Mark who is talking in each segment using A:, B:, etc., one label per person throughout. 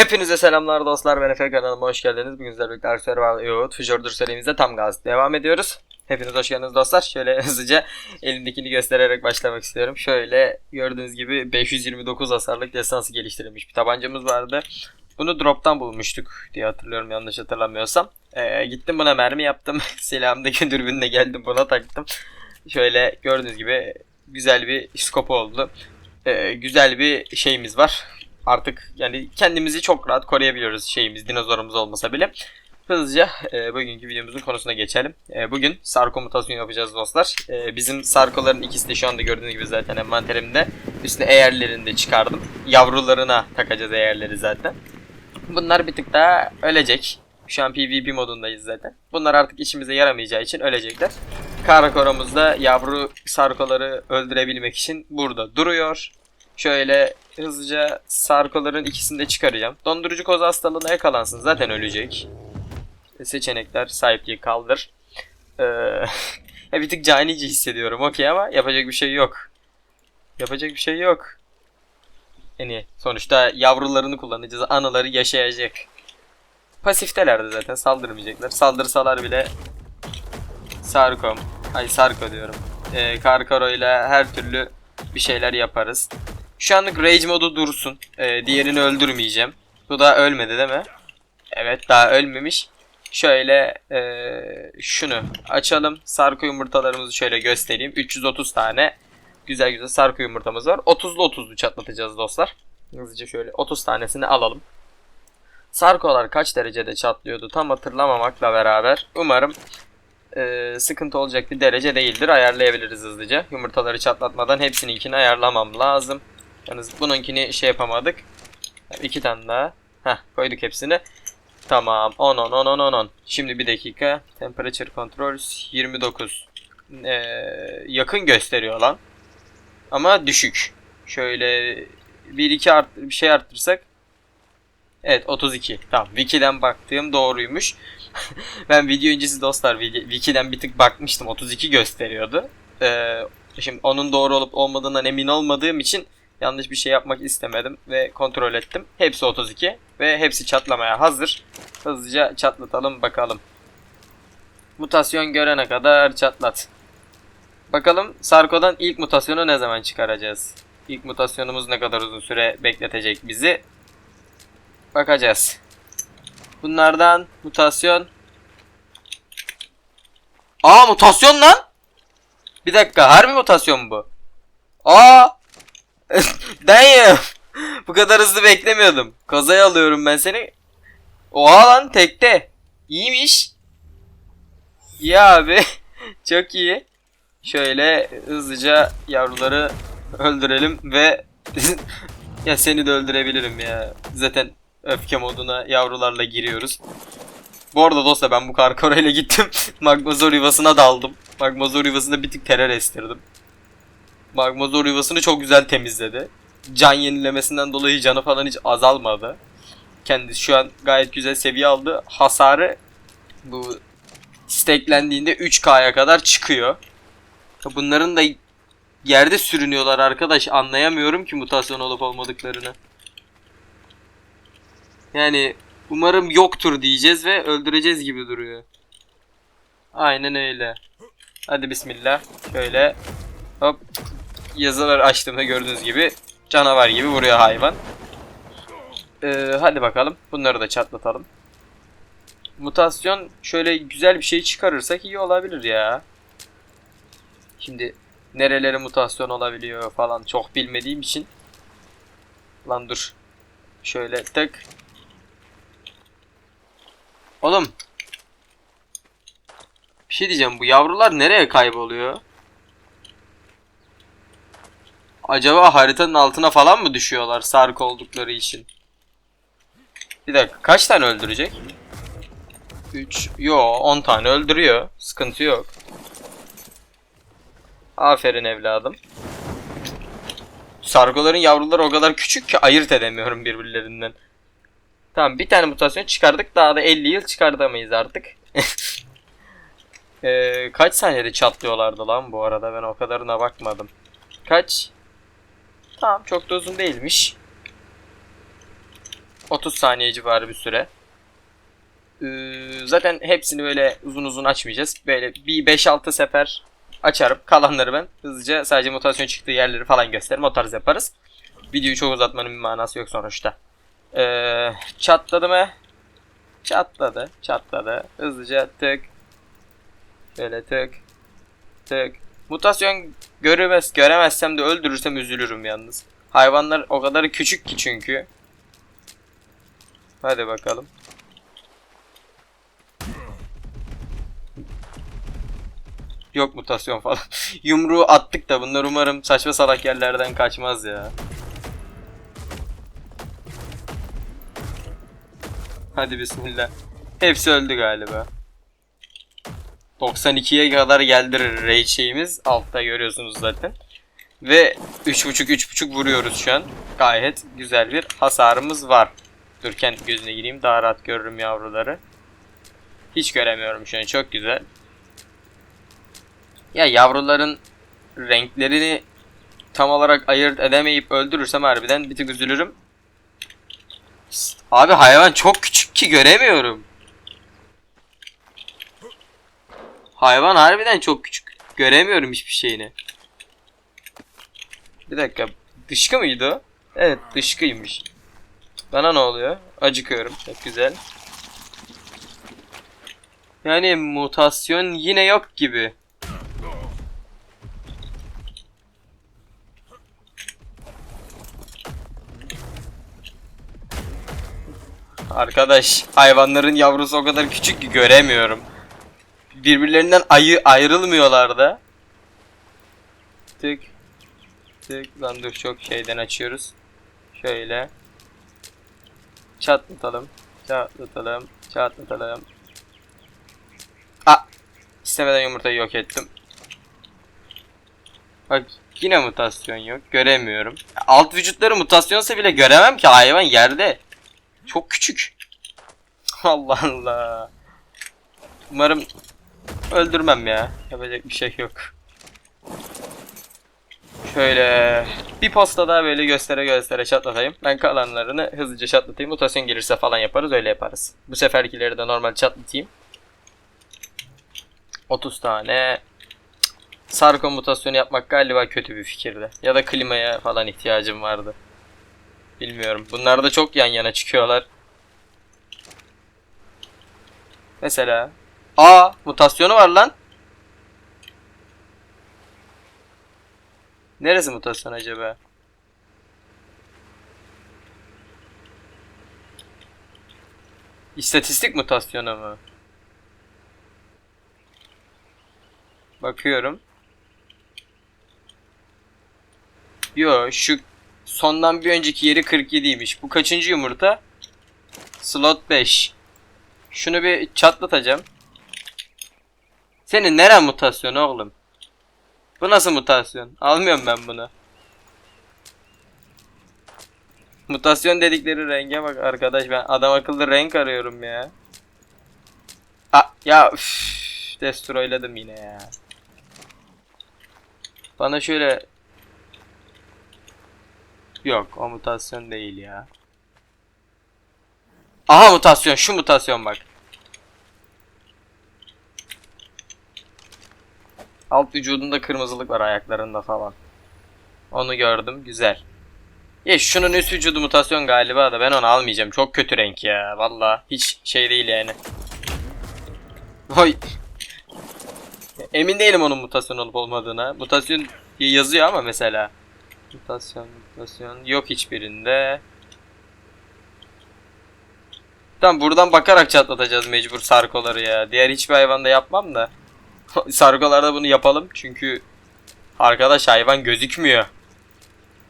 A: Hepinize selamlar dostlar. Ben Efe kanalıma hoş geldiniz. Bugün sizlerle birlikte Ark Survival Youth Fjordur serimizde tam gaz devam ediyoruz. Hepiniz hoş geldiniz dostlar. Şöyle hızlıca elimdekini göstererek başlamak istiyorum. Şöyle gördüğünüz gibi 529 hasarlık destansı geliştirilmiş bir tabancamız vardı. Bunu drop'tan bulmuştuk diye hatırlıyorum yanlış hatırlamıyorsam. Ee, gittim buna mermi yaptım. Silahımdaki dürbünle geldim buna taktım. Şöyle gördüğünüz gibi güzel bir skop oldu. Ee, güzel bir şeyimiz var. Artık yani kendimizi çok rahat koruyabiliyoruz şeyimiz dinozorumuz olmasa bile. Hızlıca e, bugünkü videomuzun konusuna geçelim. E, bugün sarko mutasyonu yapacağız dostlar. E, bizim sarkoların ikisi de şu anda gördüğünüz gibi zaten envanterimde. Üstüne eğerlerini de çıkardım. Yavrularına takacağız eğerleri zaten. Bunlar bir tık daha ölecek. Şu an PvP modundayız zaten. Bunlar artık işimize yaramayacağı için ölecekler. Karakoromuz da yavru sarkoları öldürebilmek için burada duruyor. Şöyle hızlıca sarkoların ikisini de çıkaracağım. Dondurucu koz hastalığına yakalansın. Zaten ölecek. Seçenekler sahipliği kaldır. Ee, bir tık canice hissediyorum okey ama yapacak bir şey yok. Yapacak bir şey yok. Yani sonuçta yavrularını kullanacağız. Anaları yaşayacak. Pasiftelerdi zaten saldırmayacaklar. Saldırsalar bile Sarkom. Ay Sarko diyorum. Ee, Karkaro ile her türlü bir şeyler yaparız. Şu anlık Rage modu dursun. Ee, diğerini öldürmeyeceğim. Bu da ölmedi değil mi? Evet daha ölmemiş. Şöyle ee, şunu açalım. Sarko yumurtalarımızı şöyle göstereyim. 330 tane güzel güzel sarko yumurtamız var. 30'lu 30'lu çatlatacağız dostlar. Hızlıca şöyle 30 tanesini alalım. Sarkolar kaç derecede çatlıyordu tam hatırlamamakla beraber umarım e, sıkıntı olacak bir derece değildir. Ayarlayabiliriz hızlıca. Yumurtaları çatlatmadan hepsininkini ayarlamam lazım. Yalnız bununkini şey yapamadık. İki tane daha. Heh koyduk hepsini. Tamam 10 10 10 10 10 10. Şimdi bir dakika. Temperature controls 29. Ee, yakın gösteriyor lan. Ama düşük. Şöyle bir iki art bir şey arttırsak. Evet 32. Tamam Wiki'den baktığım doğruymuş. ben video öncesi dostlar Wiki- Wiki'den bir tık bakmıştım 32 gösteriyordu. Ee, şimdi onun doğru olup olmadığından emin olmadığım için yanlış bir şey yapmak istemedim ve kontrol ettim. Hepsi 32 ve hepsi çatlamaya hazır. Hızlıca çatlatalım bakalım. Mutasyon görene kadar çatlat. Bakalım Sarko'dan ilk mutasyonu ne zaman çıkaracağız? İlk mutasyonumuz ne kadar uzun süre bekletecek bizi? Bakacağız. Bunlardan mutasyon. Aa mutasyon lan! Bir dakika harbi mutasyon bu. Aa! Damn! Bu kadar hızlı beklemiyordum. Kazaya alıyorum ben seni. Oha lan tekte. İyiymiş. İyi abi. Çok iyi. Şöyle hızlıca yavruları öldürelim ve ya seni de öldürebilirim ya. Zaten öfke moduna yavrularla giriyoruz. Bu arada dostlar ben bu karkora ile gittim. Magmazor yuvasına daldım. Magmazor yuvasında bir tık terör estirdim. Magmazor yuvasını çok güzel temizledi. Can yenilemesinden dolayı canı falan hiç azalmadı. Kendisi şu an gayet güzel seviye aldı. Hasarı bu steklendiğinde 3K'ya kadar çıkıyor. Bunların da yerde sürünüyorlar arkadaş. Anlayamıyorum ki mutasyon olup olmadıklarını. Yani umarım yoktur diyeceğiz ve öldüreceğiz gibi duruyor. Aynen öyle. Hadi bismillah. Şöyle hop yazılar açtığımda gördüğünüz gibi canavar gibi vuruyor hayvan. Ee, hadi bakalım. Bunları da çatlatalım. Mutasyon şöyle güzel bir şey çıkarırsak iyi olabilir ya. Şimdi nerelere mutasyon olabiliyor falan çok bilmediğim için. Lan dur. Şöyle tık. Oğlum. Bir şey diyeceğim bu yavrular nereye kayboluyor? Acaba haritanın altına falan mı düşüyorlar sark oldukları için? Bir dakika kaç tane öldürecek? 3 yo 10 tane öldürüyor. Sıkıntı yok. Aferin evladım. Sargoların yavruları o kadar küçük ki ayırt edemiyorum birbirlerinden. Tamam bir tane mutasyon çıkardık. Daha da 50 yıl çıkartamayız artık. Ee, kaç saniyede çatlıyorlardı lan bu arada ben o kadarına bakmadım. Kaç? Tamam çok da uzun değilmiş. 30 saniye civarı bir süre. Ee, zaten hepsini böyle uzun uzun açmayacağız. Böyle bir 5-6 sefer açarım. Kalanları ben hızlıca sadece mutasyon çıktığı yerleri falan gösteririm. O tarz yaparız. Videoyu çok uzatmanın bir manası yok sonuçta. Ee, çatladı mı? Çatladı. Çatladı. Hızlıca tık. Şöyle tık. Tık. Mutasyon göremez, göremezsem de öldürürsem üzülürüm yalnız. Hayvanlar o kadar küçük ki çünkü. Hadi bakalım. Yok mutasyon falan. Yumruğu attık da bunlar umarım saçma salak yerlerden kaçmaz ya. Hadi bismillah. Hepsi öldü galiba. 92'ye kadar geldi raid şeyimiz. Altta görüyorsunuz zaten. Ve 3.5 3.5 vuruyoruz şu an. Gayet güzel bir hasarımız var. Dur kendi gözüne gireyim daha rahat görürüm yavruları. Hiç göremiyorum şu an çok güzel. Ya yavruların renklerini tam olarak ayırt edemeyip öldürürsem harbiden bir tık üzülürüm. Abi hayvan çok küçük ki göremiyorum. Hayvan harbiden çok küçük. Göremiyorum hiçbir şeyini. Bir dakika. Dışkı mıydı o? Evet dışkıymış. Bana ne oluyor? Acıkıyorum. Çok güzel. Yani mutasyon yine yok gibi. Arkadaş hayvanların yavrusu o kadar küçük ki göremiyorum. Birbirlerinden ayı ayrılmıyorlar da. Tık. Tık. Lan dur çok şeyden açıyoruz. Şöyle. Çatlatalım. Çatlatalım. Çatlatalım. A. İstemeden yumurtayı yok ettim. Bak yine mutasyon yok. Göremiyorum. Alt vücutları mutasyonsa bile göremem ki hayvan yerde. Çok küçük. Allah Allah. Umarım öldürmem ya. Yapacak bir şey yok. Şöyle bir posta daha böyle göstere göstere çatlatayım. Ben kalanlarını hızlıca çatlatayım. Mutasyon gelirse falan yaparız öyle yaparız. Bu seferkileri de normal çatlatayım. 30 tane. Sarko mutasyonu yapmak galiba kötü bir fikirdi. Ya da klimaya falan ihtiyacım vardı. Bilmiyorum. Bunlar da çok yan yana çıkıyorlar. Mesela. Aa mutasyonu var lan. Neresi mutasyon acaba? İstatistik mutasyonu mu? Bakıyorum. Yo şu sondan bir önceki yeri 47'ymiş. Bu kaçıncı yumurta? Slot 5. Şunu bir çatlatacağım. Senin neren mutasyon oğlum? Bu nasıl mutasyon? Almıyorum ben bunu. Mutasyon dedikleri renge bak arkadaş ben adam akıllı renk arıyorum ya. A ya üf, destroyladım yine ya. Bana şöyle Yok o mutasyon değil ya. Aha mutasyon şu mutasyon bak. Alt vücudunda kırmızılık var ayaklarında falan. Onu gördüm güzel. Ya şunun üst vücudu mutasyon galiba da ben onu almayacağım. Çok kötü renk ya. Valla hiç şey değil yani. Oy. Emin değilim onun mutasyon olup olmadığına. Mutasyon yazıyor ama mesela. Mutasyon, mutasyon yok hiçbirinde. Tamam buradan bakarak çatlatacağız mecbur sarkoları ya. Diğer hiçbir hayvanda yapmam da. Sarkolarda bunu yapalım çünkü arkadaş hayvan gözükmüyor.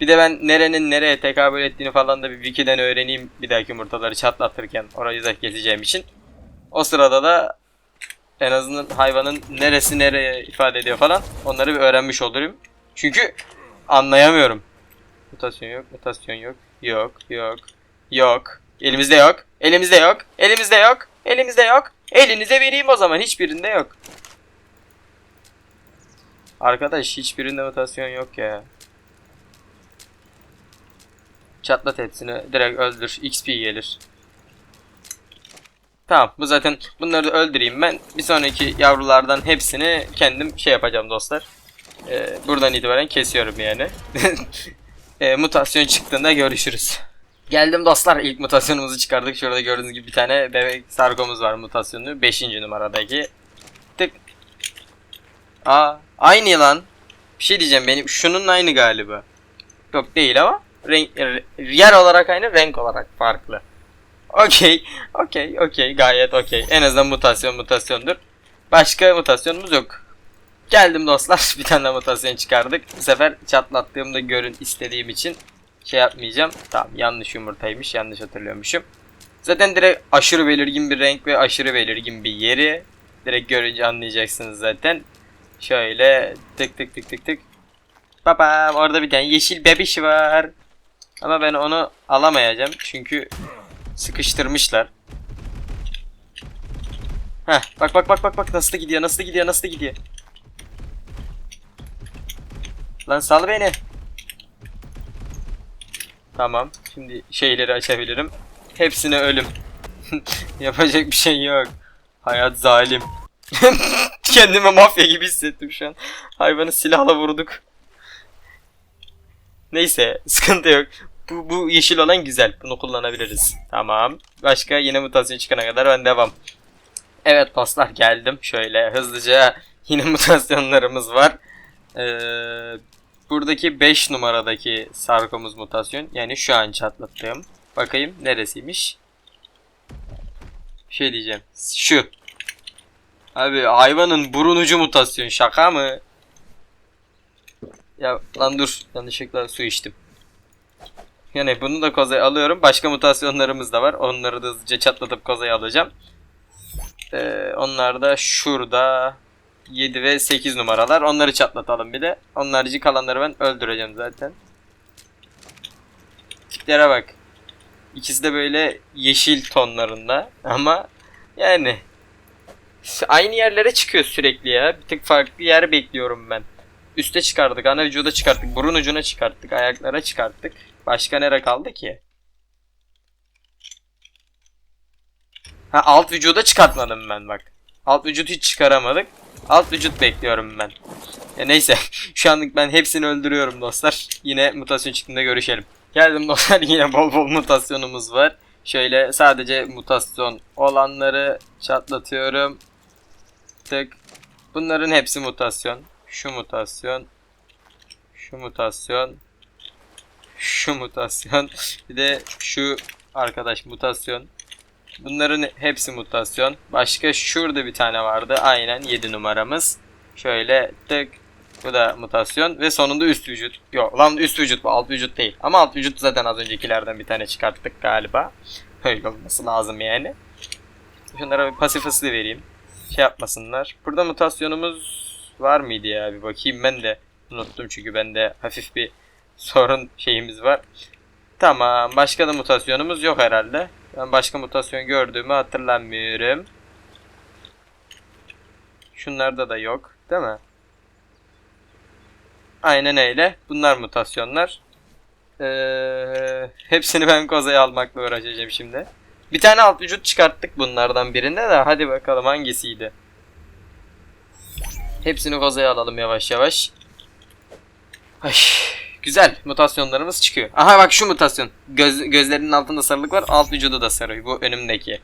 A: Bir de ben nerenin nereye tekabül ettiğini falan da bir wiki'den öğreneyim bir dahaki yumurtaları çatlatırken orayı da keseceğim için. O sırada da en azından hayvanın neresi nereye ifade ediyor falan onları bir öğrenmiş olurum. Çünkü anlayamıyorum. Mutasyon yok, mutasyon yok. Yok, yok, yok. Elimizde yok. Elimizde yok. Elimizde yok. Elimizde yok. Elinize vereyim o zaman. Hiçbirinde yok. Arkadaş hiçbirinde mutasyon yok ya. Çatlat hepsini. Direkt öldür. XP gelir. Tamam bu zaten bunları da öldüreyim ben. Bir sonraki yavrulardan hepsini kendim şey yapacağım dostlar. Ee, buradan itibaren kesiyorum yani. Ee, mutasyon çıktığında görüşürüz. Geldim dostlar ilk mutasyonumuzu çıkardık. Şurada gördüğünüz gibi bir tane bebek sargomuz var mutasyonu. 5. numaradaki. Tık. Aa aynı lan. Bir şey diyeceğim benim şunun aynı galiba. Yok değil ama renk yer olarak aynı renk olarak farklı. Okey. Okey. Okey. Gayet okey. En azından mutasyon mutasyondur. Başka mutasyonumuz yok. Geldim dostlar. Bir tane mutasyon çıkardık. Bu sefer çatlattığımda görün istediğim için şey yapmayacağım. Tamam yanlış yumurtaymış. Yanlış hatırlıyormuşum. Zaten direkt aşırı belirgin bir renk ve aşırı belirgin bir yeri. Direkt görünce anlayacaksınız zaten. Şöyle tık tık tık tık tık. Babam orada bir tane yeşil bebiş var. Ama ben onu alamayacağım. Çünkü sıkıştırmışlar. Heh bak bak bak bak bak nasıl gidiyor nasıl gidiyor nasıl gidiyor. Lan sal beni. Tamam. Şimdi şeyleri açabilirim. Hepsine ölüm. Yapacak bir şey yok. Hayat zalim. Kendimi mafya gibi hissettim şu an. Hayvanı silahla vurduk. Neyse sıkıntı yok. Bu, bu yeşil olan güzel. Bunu kullanabiliriz. Tamam. Başka yine mutasyon çıkana kadar ben devam. Evet dostlar geldim. Şöyle hızlıca yine mutasyonlarımız var. Ee, buradaki 5 numaradaki sarkomuz mutasyon. Yani şu an çatlattığım. Bakayım neresiymiş. Şey diyeceğim. Şu. Abi hayvanın burun ucu mutasyon. Şaka mı? Ya lan dur. Yanlışlıkla su içtim. Yani bunu da kozaya alıyorum. Başka mutasyonlarımız da var. Onları da hızlıca çatlatıp kozaya alacağım. Ee, onlar da şurada 7 ve 8 numaralar. Onları çatlatalım bir de. Onun kalanları ben öldüreceğim zaten. Tiplere bak. İkisi de böyle yeşil tonlarında. Ama yani aynı yerlere çıkıyor sürekli ya. Bir tık farklı yer bekliyorum ben. Üste çıkardık, ana vücuda çıkarttık, burun ucuna çıkarttık, ayaklara çıkarttık. Başka nere kaldı ki? Ha alt vücuda çıkartmadım ben bak. Alt vücut hiç çıkaramadık. Alt vücut bekliyorum ben. Ya neyse. Şu anlık ben hepsini öldürüyorum dostlar. Yine mutasyon çıktığında görüşelim. Geldim dostlar yine bol bol mutasyonumuz var. Şöyle sadece mutasyon olanları çatlatıyorum. Tık. Bunların hepsi mutasyon. Şu mutasyon. Şu mutasyon. Şu mutasyon. Bir de şu arkadaş mutasyon. Bunların hepsi mutasyon. Başka şurada bir tane vardı. Aynen 7 numaramız. Şöyle tık. Bu da mutasyon. Ve sonunda üst vücut. Yok lan üst vücut bu. Alt vücut değil. Ama alt vücut zaten az öncekilerden bir tane çıkarttık galiba. Öyle olması lazım yani. Şunlara bir pasif vereyim. Şey yapmasınlar. Burada mutasyonumuz var mıydı ya? Bir bakayım ben de. Unuttum çünkü bende hafif bir sorun şeyimiz var. Tamam. Başka da mutasyonumuz yok herhalde. Ben başka mutasyon gördüğümü hatırlamıyorum. Şunlarda da yok. Değil mi? Aynen öyle. Bunlar mutasyonlar. Ee, hepsini ben kozaya almakla uğraşacağım şimdi. Bir tane alt vücut çıkarttık bunlardan birinde de. Hadi bakalım hangisiydi? Hepsini kozaya alalım yavaş yavaş. Ay, güzel. Mutasyonlarımız çıkıyor. Aha bak şu mutasyon. Göz, gözlerinin altında sarılık var. Alt vücudu da sarı. Bu önümdeki.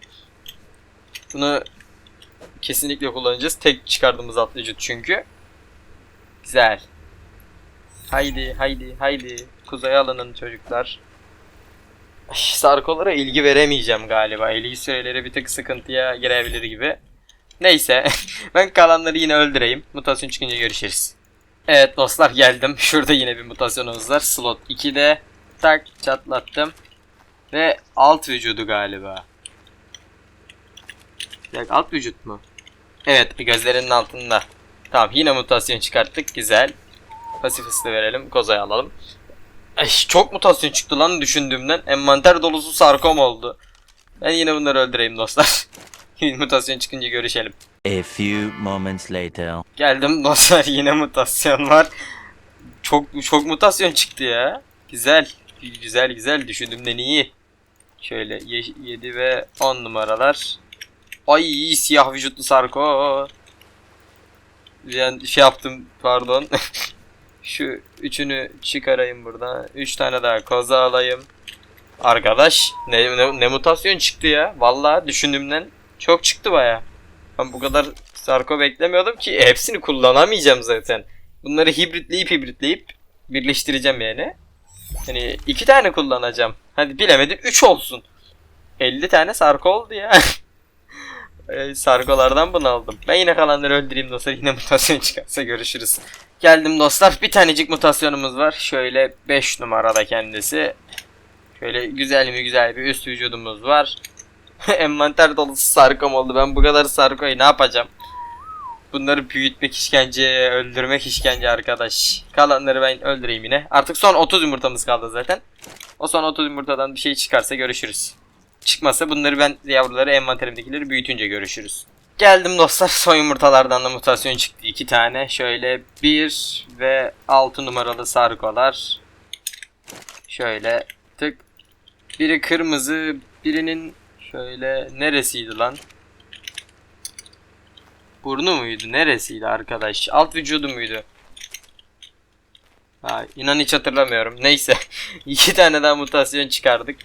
A: Bunu kesinlikle kullanacağız. Tek çıkardığımız alt vücut çünkü. Güzel. Haydi haydi haydi. Kuzeye alının çocuklar. Sarkolara ilgi veremeyeceğim galiba. İlgi süreleri bir tık sıkıntıya girebilir gibi. Neyse. ben kalanları yine öldüreyim. Mutasyon çıkınca görüşürüz. Evet dostlar geldim. Şurada yine bir mutasyonumuz var. Slot 2'de. Tak çatlattım. Ve alt vücudu galiba. Bir alt vücut mu? Evet gözlerinin altında. Tamam yine mutasyon çıkarttık. Güzel. Pasif verelim. Kozaya alalım. Ay, çok mutasyon çıktı lan düşündüğümden. Envanter dolusu sarkom oldu. Ben yine bunları öldüreyim dostlar. mutasyon çıkınca görüşelim.
B: A few moments later.
A: Geldim dostlar yine mutasyon var. Çok çok mutasyon çıktı ya. Güzel. Güzel güzel düşündüğümden iyi. Şöyle 7 ve 10 numaralar. Ay siyah vücutlu Sarko. Yani şey yaptım pardon. Şu üçünü çıkarayım buradan. Üç tane daha koza alayım. Arkadaş ne, ne, ne mutasyon çıktı ya. Vallahi düşündüğümden çok çıktı baya. Ben bu kadar Sarko beklemiyordum ki hepsini kullanamayacağım zaten. Bunları hibritleyip hibritleyip birleştireceğim yani. Hani iki tane kullanacağım. Hadi bilemedim 3 olsun. 50 tane Sarko oldu ya. Ee, Sarkolardan bunu aldım. Ben yine kalanları öldüreyim dostlar. Yine mutasyon çıkarsa görüşürüz. Geldim dostlar. Bir tanecik mutasyonumuz var. Şöyle 5 numarada kendisi. Şöyle güzel mi güzel bir üst vücudumuz var. Envanter dolusu sarkom oldu. Ben bu kadar sarkoyu ne yapacağım? Bunları büyütmek işkence, öldürmek işkence arkadaş. Kalanları ben öldüreyim yine. Artık son 30 yumurtamız kaldı zaten. O son 30 yumurtadan bir şey çıkarsa görüşürüz. Çıkmasa bunları ben yavruları envanterimdekileri büyütünce görüşürüz. Geldim dostlar. Son yumurtalardan da mutasyon çıktı. iki tane. Şöyle 1 ve 6 numaralı sarkolar. Şöyle tık. Biri kırmızı, birinin şöyle neresiydi lan? Burnu muydu? Neresiydi arkadaş? Alt vücudu muydu? Ha, inan hiç hatırlamıyorum. Neyse. iki tane daha mutasyon çıkardık.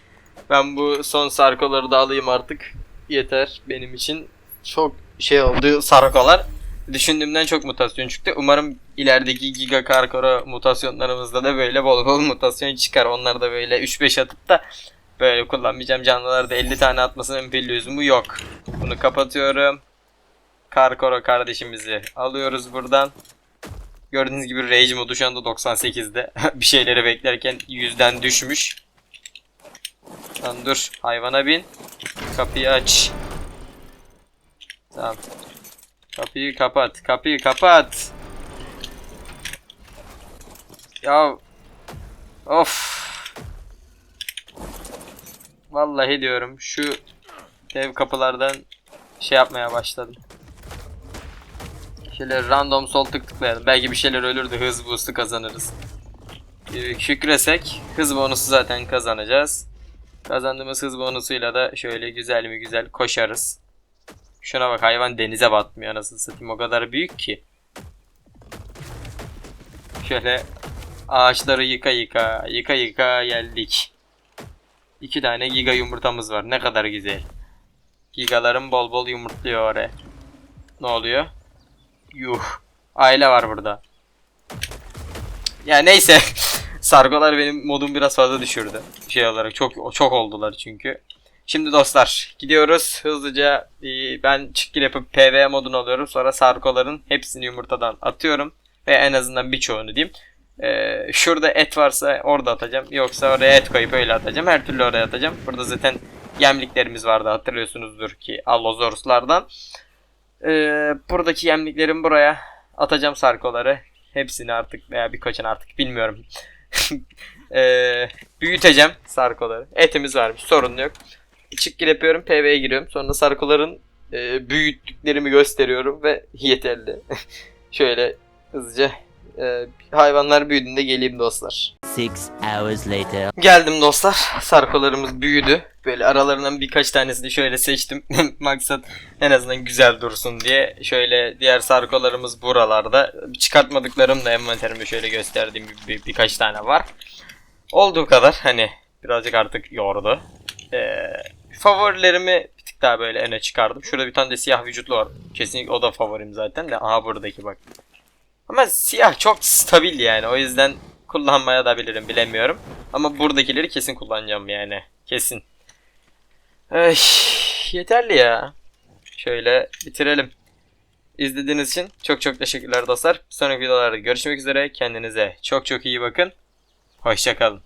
A: Ben bu son sarkoları da alayım artık. Yeter benim için. Çok şey oldu sarkolar. Düşündüğümden çok mutasyon çıktı. Umarım ilerideki Giga Karkora mutasyonlarımızda da böyle bol bol mutasyon çıkar. Onlar da böyle 3-5 atıp da böyle kullanmayacağım canlılarda 50 tane atmasının bir lüzumu yok. Bunu kapatıyorum. Karkora kardeşimizi alıyoruz buradan. Gördüğünüz gibi Rage modu şu anda 98'de. bir şeyleri beklerken 100'den düşmüş. Lan dur hayvana bin. Kapıyı aç. Tamam. Kapıyı kapat. Kapıyı kapat. Ya of. Vallahi diyorum şu dev kapılardan şey yapmaya başladım. Şöyle random sol tık tıklayalım. Belki bir şeyler ölürdü. Hız boost'u kazanırız. Ee, Şükresek hız bonusu zaten kazanacağız. Kazandığımız hız bonusuyla da şöyle güzel mi güzel koşarız. Şuna bak hayvan denize batmıyor anasını satayım o kadar büyük ki. Şöyle ağaçları yıka yıka yıka yıka geldik. İki tane giga yumurtamız var ne kadar güzel. Gigalarım bol bol yumurtluyor oraya. Ne oluyor? Yuh. Aile var burada. Ya neyse. Sargolar benim modum biraz fazla düşürdü. Şey olarak çok çok oldular çünkü. Şimdi dostlar gidiyoruz hızlıca ben çıkgil yapıp PV modunu alıyorum. Sonra sarkoların hepsini yumurtadan atıyorum. Ve en azından birçoğunu diyeyim. E, şurada et varsa orada atacağım. Yoksa oraya et koyup öyle atacağım. Her türlü oraya atacağım. Burada zaten yemliklerimiz vardı hatırlıyorsunuzdur ki Allozorus'lardan. E, buradaki yemliklerimi buraya atacağım sarkoları. Hepsini artık veya birkaçını artık bilmiyorum. Eee, büyüteceğim sarkoları. Etimiz varmış sorun yok. Çıkgir yapıyorum PV'ye giriyorum. Sonra sarkoların e, büyüttüklerimi gösteriyorum ve yeterli. Şöyle hızlıca e, hayvanlar büyüdüğünde geleyim dostlar.
B: Six hours later.
A: Geldim dostlar. Sarkolarımız büyüdü. Böyle aralarından birkaç tanesini şöyle seçtim. Maksat en azından güzel dursun diye. Şöyle diğer sarkolarımız buralarda. Çıkartmadıklarım da envanterimde şöyle gösterdiğim bir, bir- birkaç tane var. Olduğu kadar hani birazcık artık yordu. Ee, favorilerimi bir tık daha böyle öne çıkardım. Şurada bir tane de siyah vücutlu var. Kesinlikle o da favorim zaten de. Aha buradaki bak. Ama siyah çok stabil yani. O yüzden kullanmaya da bilirim bilemiyorum. Ama buradakileri kesin kullanacağım yani. Kesin. Ay, yeterli ya. Şöyle bitirelim. İzlediğiniz için çok çok teşekkürler dostlar. Sonraki videolarda görüşmek üzere. Kendinize çok çok iyi bakın. Hoşçakalın.